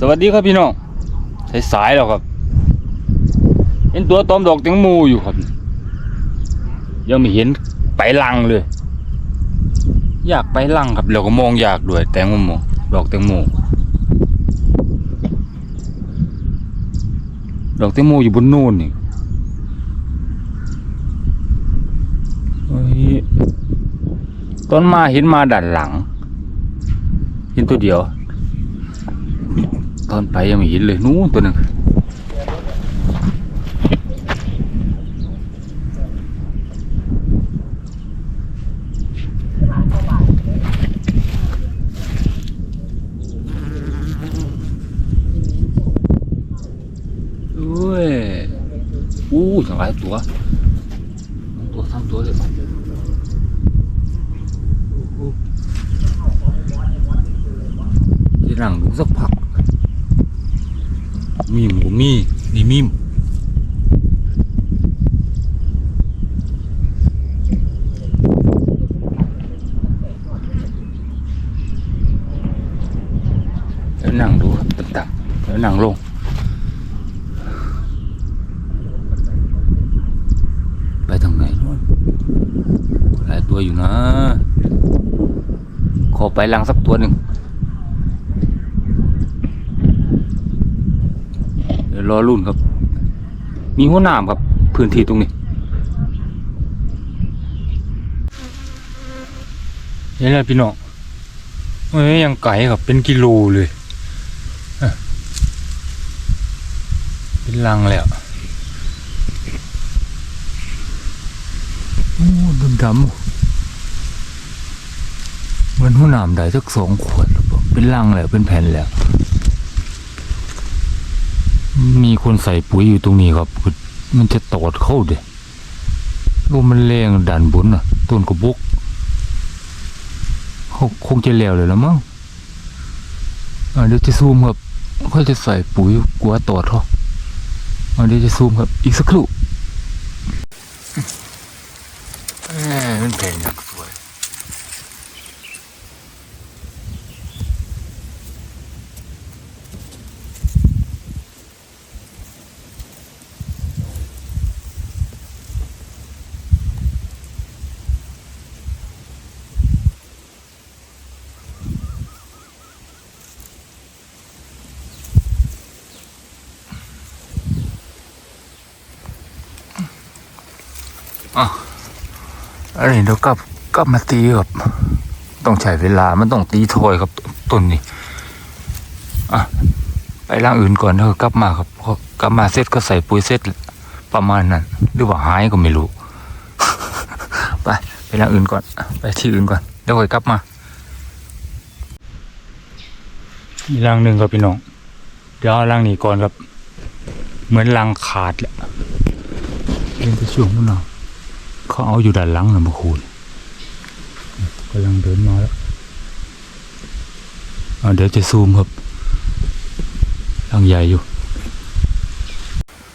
สวัสดีครับพี่น้องสายสายแล้วครับ เห็นตัวตอมดอกแตงโมอยู่ครับ ยังไม่เห็นไปลังเลย อยากไปลังครับแล้วก็มองอยากด้วย แตงโมดอกแตงโมดอกแตงโมอยู่บนโน่นนี่ตอนมาเห็นมาด้านหลัง เห็นตัวเดียว ตอนไปยังไม่เห็นเลยนู้นตัวหนึ่งอุ้ยอู้อย่างไรตัวสองตัวสามตัวเลยอู้ที่นั่งดูสักพัก มีมกูมีนี่มีมแล้วนั่งดูต่างๆแล้ว นั่งลง ไปทางไหนนู่นหลายตัวอยู่นะ ขอไปลังสักตัวหนึ่งเดี๋ยวรอรุ่นครับ มีหัวหนามครับ พื้นที่ตรงนี้เห็นแล้วพี่น้องเอ้ยยังไก่ครับเป็นกิโลเลยเอ้อ เป็นลังแล้วโอ้ดำดำเหมือนหัวหนามได้สักสองขวดหรือเปล่าเป็นลังแล้วเป็นแผ่นแล้ว มีคนใส่ปุ๋ยอยู่ตรงนี้ครับ มันจะตอดเข้าเด้ลมมันแรงดันบนอะต้นกระบุกเขาคงจะแล้วเลยแล้วมั้งเดี๋ยวจะซูมครับเขาจะใส่ปุ๋ยกลัวตอดเขา อ่าเดี๋ยวจะซูมครับอีกสักครู่เอ้ยมันเป็นอย่างสวย อันนี้เดี๋ยวกลับกลับมาตีครับต้องใช้เวลามันต้องตีถอยครับต้นนี้อะไปร่างอื่นก่อนแล้วก็กลับมาครับพอกลับมาเสร็จก็ใส่ปุ๋ยเสร็จประมาณนั้นหรือว่าหายก็ไม่รู้ ไปไปร่างอื่นก่อน ไปที่อื่นก่อนเดี๋ยวค่อยกลับมาอีกร่างหนึ่งครับพี่น้อง เดี๋ยวเอาร่างนี้ก่อนครับ เหมือนรังขาดแหละเล่นไปช่วงนู้นเนาะ เขาเอาอยู่ด้านหลังนะเมื่อคืนกำลังเดินมาแล้วเอาเดี๋ยวจะซูมครับลังใหญ่อยู่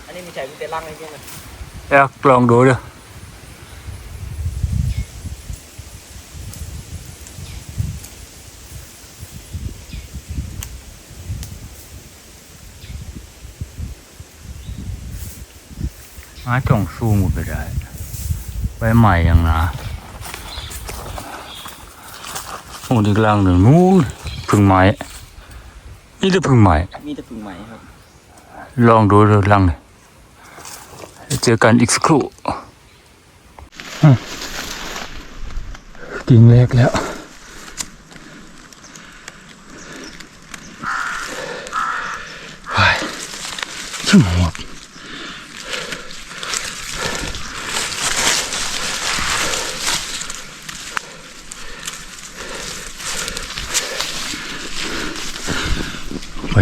อันนี้มีใช้กุญแจล่างเลยใช่ไหมแล้วลองดูเด้อมาจ่องซูมหมดไปได้ ไปใหม่ยังนะโอ้ดีกลางหนึ่งนู้นพึ่งไม้นี่จะพึ่งไม้มีแต่พึ่งไหมครับ ลองดูเรื่องลังเลยเจอกันอีกสักครู่อืมกิ่งแรกแล้วไปชิมหมด ไ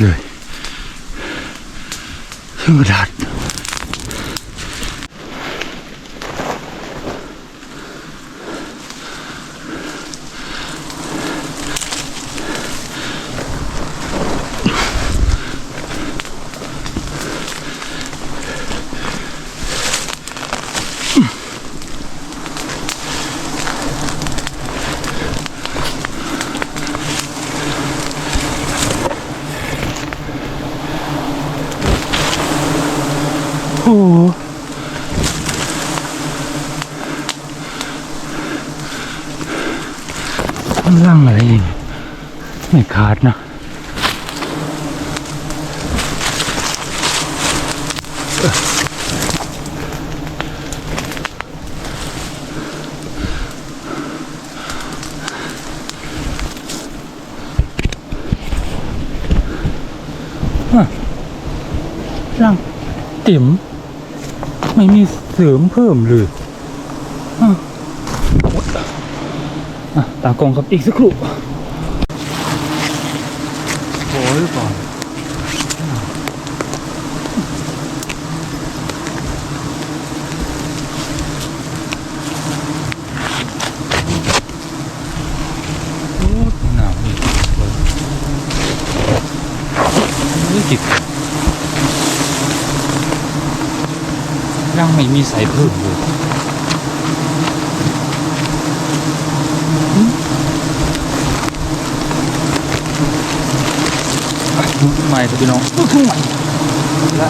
เลยธกระดาษ มันล่างอะไรอีกไม่ขาดนะร่างติ๋ม ไม่มีเสริมเพิ่มเลยอะตากองครับอีกสักครู่โอ้ยก่อนโอ้ยหนาวอีกนี่จิต ยังไม่มีใส่เพิ่มเลยไปดูใหม่ตัวพี่น้องดูขึ้นใหม่และ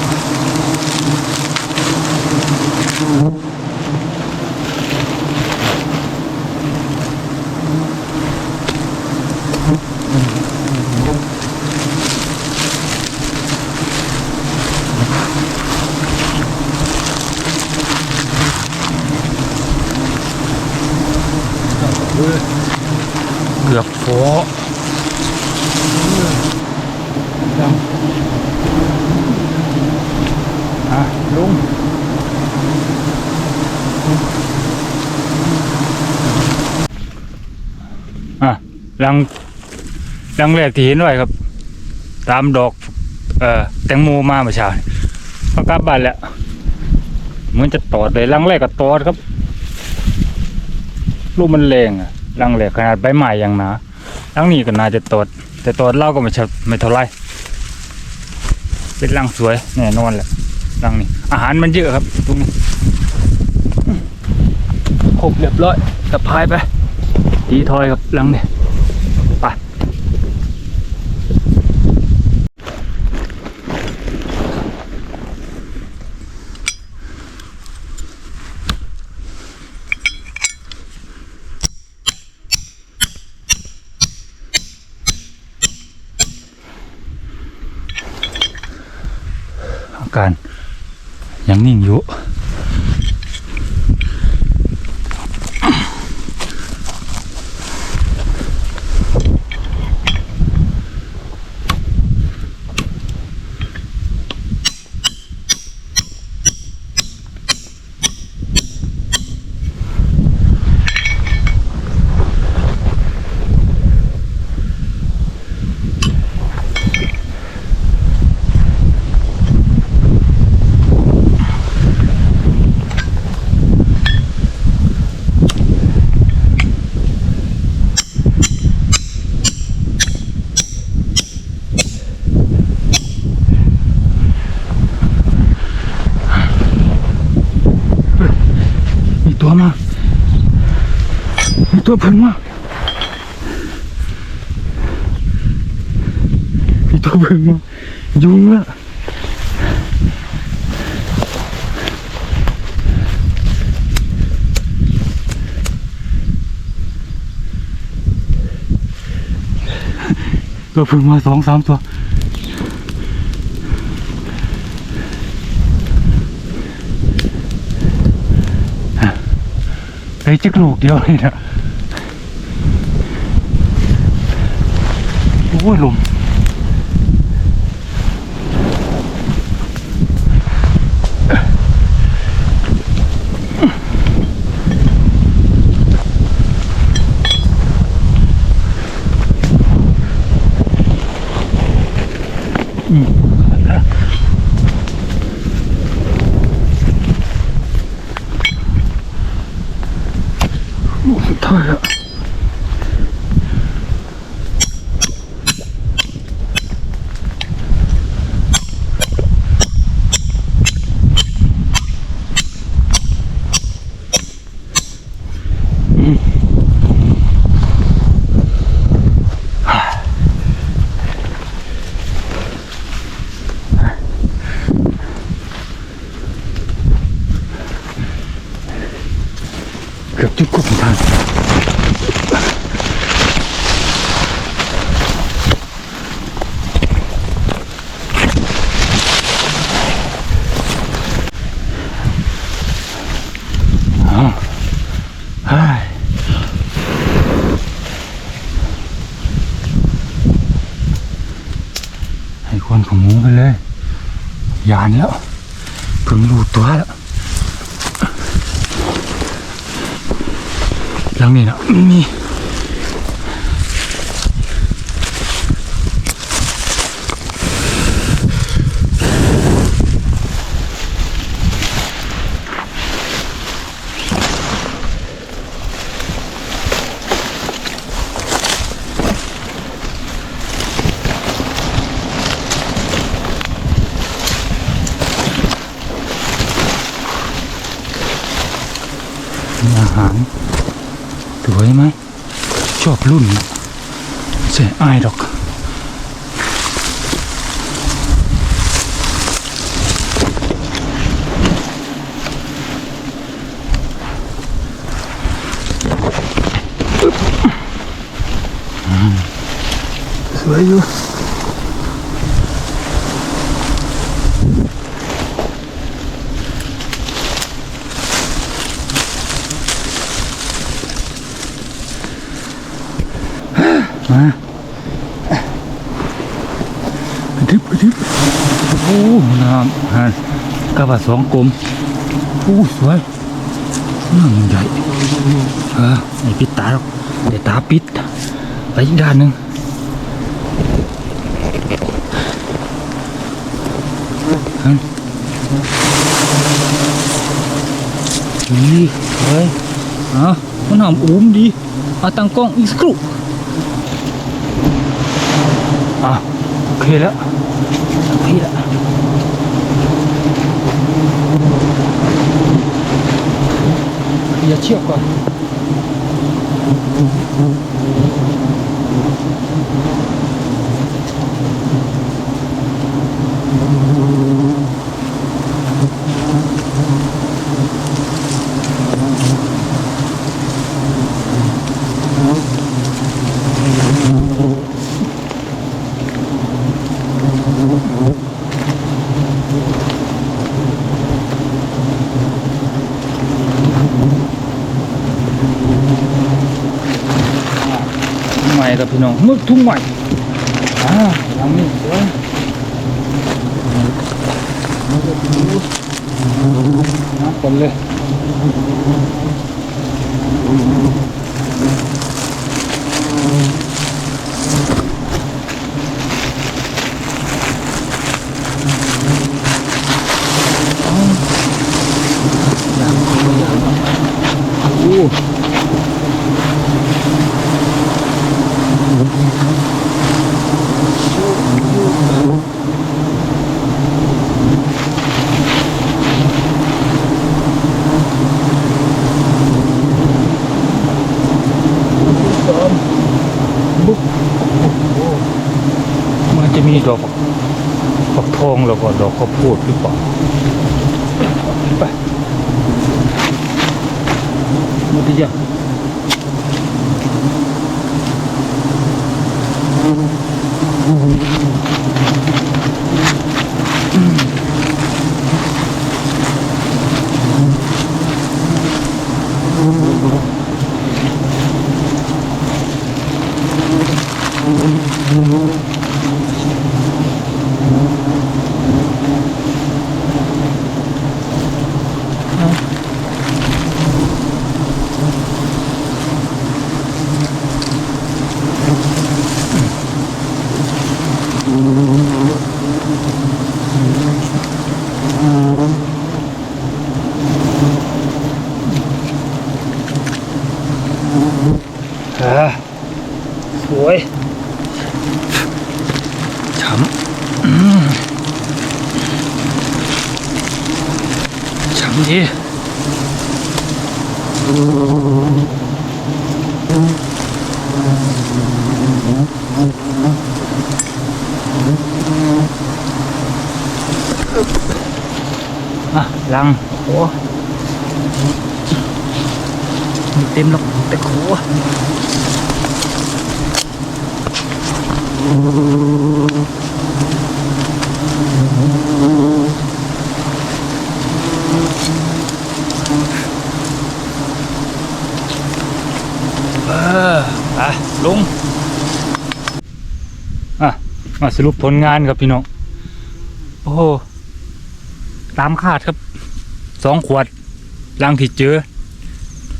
เกือบโฟยังอะลุงอะลังลังแรกที่เห็นไว้ครับ ตามดอก เอ่อแตงโมมาเมื่อเช้านี่ก็กลับบ้านแล้ว เหมือนจะตอดเลยลังแรกก็ตอดครับ ลูกมันแรงอะรังแหลกขนาดใบใหม้ยังหนารังนี้ก็น่าจะตด แต่ตดเล่าก็ไม่ใช่ไม่เท่าไรเป็นรังสวยแน่นอนแหละรังนี้ อาหารมันเยอะครับตรงนี้ครบเรียบร้อยสะพายไปตีทอยครับรังนี้ไการยังนิ่งอยู่ ตัวพึ่งมามีตัวพึ่งมายุงละตัวพึ่งมาสองสามตัวไอ้จิกลูกเดียวเลยนะ อ้ยลมอืม เกือบจุดกบทางอ้าวเฮ้ยให้คนของหมูไปเลย ยานแล้วเพิ่งรู้ตัวแล้ว หลังนี้นะมีมีอาหาร สวยไหม ชอบรุ่น เสียอายดอก สวยอยู่ มาไปทึบไปทึบ โอ้น้ำฮะกระบะสองกลมโอ้สวยน้ำมันใหญ่เออไอ้ปิดตาหรอกเดี๋ยวตาปิดไปอีกด้านหนึ่งฮะนี่เฮ้ยอะมันหอมอุ้มดีเอาตั้งกล้องอีกสักครู่อะโอเคแล้วโอเคแล้ว อย่าเชือกก่อนทุ่งใหม่กับพี่น้องมึกทุ่งใหม่อ่าหลังนี้สวยน้ำฝนเลย เต็มแล้วแต่โอ้เอออะลุงอะมาสรุปผลงานครับพี่น้อง โอ้โหตามคาดครับ สองขวดลังที่เจอ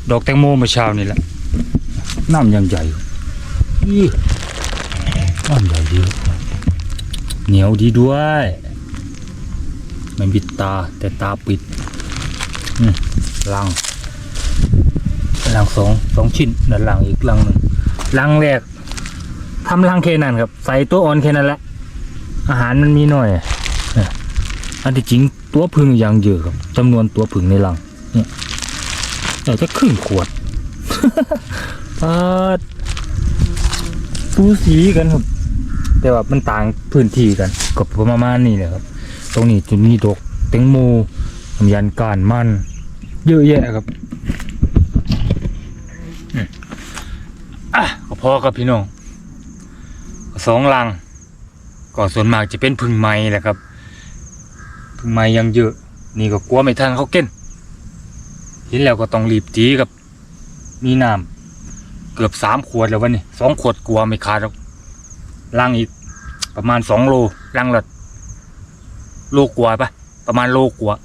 ดอกแตงโมเมื่อเช้านี่แหละน้ำยังใหญ่อีน้ำใหญ่ดีเหนียวดีด้วยไม่ปิดตาแต่ตาปิดลังลังสองสองชิ้นด้านหลังอีกลังหนึ่งลังแรกทำลังแค่นั้นครับ ใส่ตัวอ่อนแค่นั้นแหละอาหารมันมีหน่อยอันที่จริงตัวพึ่งยังเยอะครับจำนวนตัวพึ่งในรังเนี่ย เราจะครึ่งขวดปาดสูสีกันครับ แต่ว่ามันต่างพื้นที่กันกับประมาณนี้นะครับ ตรงนี้จะมีดอกแตงโมลำยันการมัน เยอะแยะครับอะก็พอครับพี่น้องสองลังก็ส่วนมากจะเป็นพึ่งไม้แหละครับ พึ่งไม้ยังเยอะ นี่ก็กลัวไม่ทันเขาเก้น เห็นแล้วก็ต้องรีบจีกับ มีน้ำเกือบสามขวดแล้ววันนี้สองขวดกลัวไม่ขาดหรอกลังอีก ประมาณสองโลลังละโลกว่าปะประมาณโลกว่า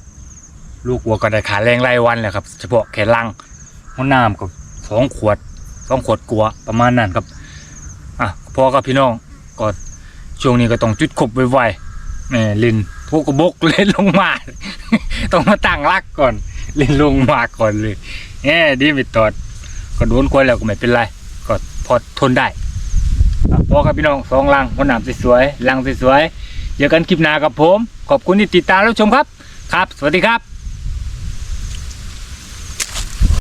โลกว่าก็ได้ขาแรงรายวันแหละครับ เฉพาะแค่ลังห้องน้ำก็สองขวดสองขวดกลัวประมาณนั้นครับอะพอกับพี่น้องก็ช่วงนี้ก็ต้องจุดขบไวๆแม่ล่นพวกกระบกเล่นลงมา ต้องมาตั้งรักก่อน เล่นลงมาก่อนเลยแหมดีไม่ตอดก็โดนควยแล้วก็ไม่เป็นไร ก็พอทนได้พอครับพี่น้องสองลังคนหนามสวยๆลังสวยๆเจอกันคลิปหน้ากับผม ขอบคุณที่ติดตามรับชมครับ ครับ สวัสดีครับ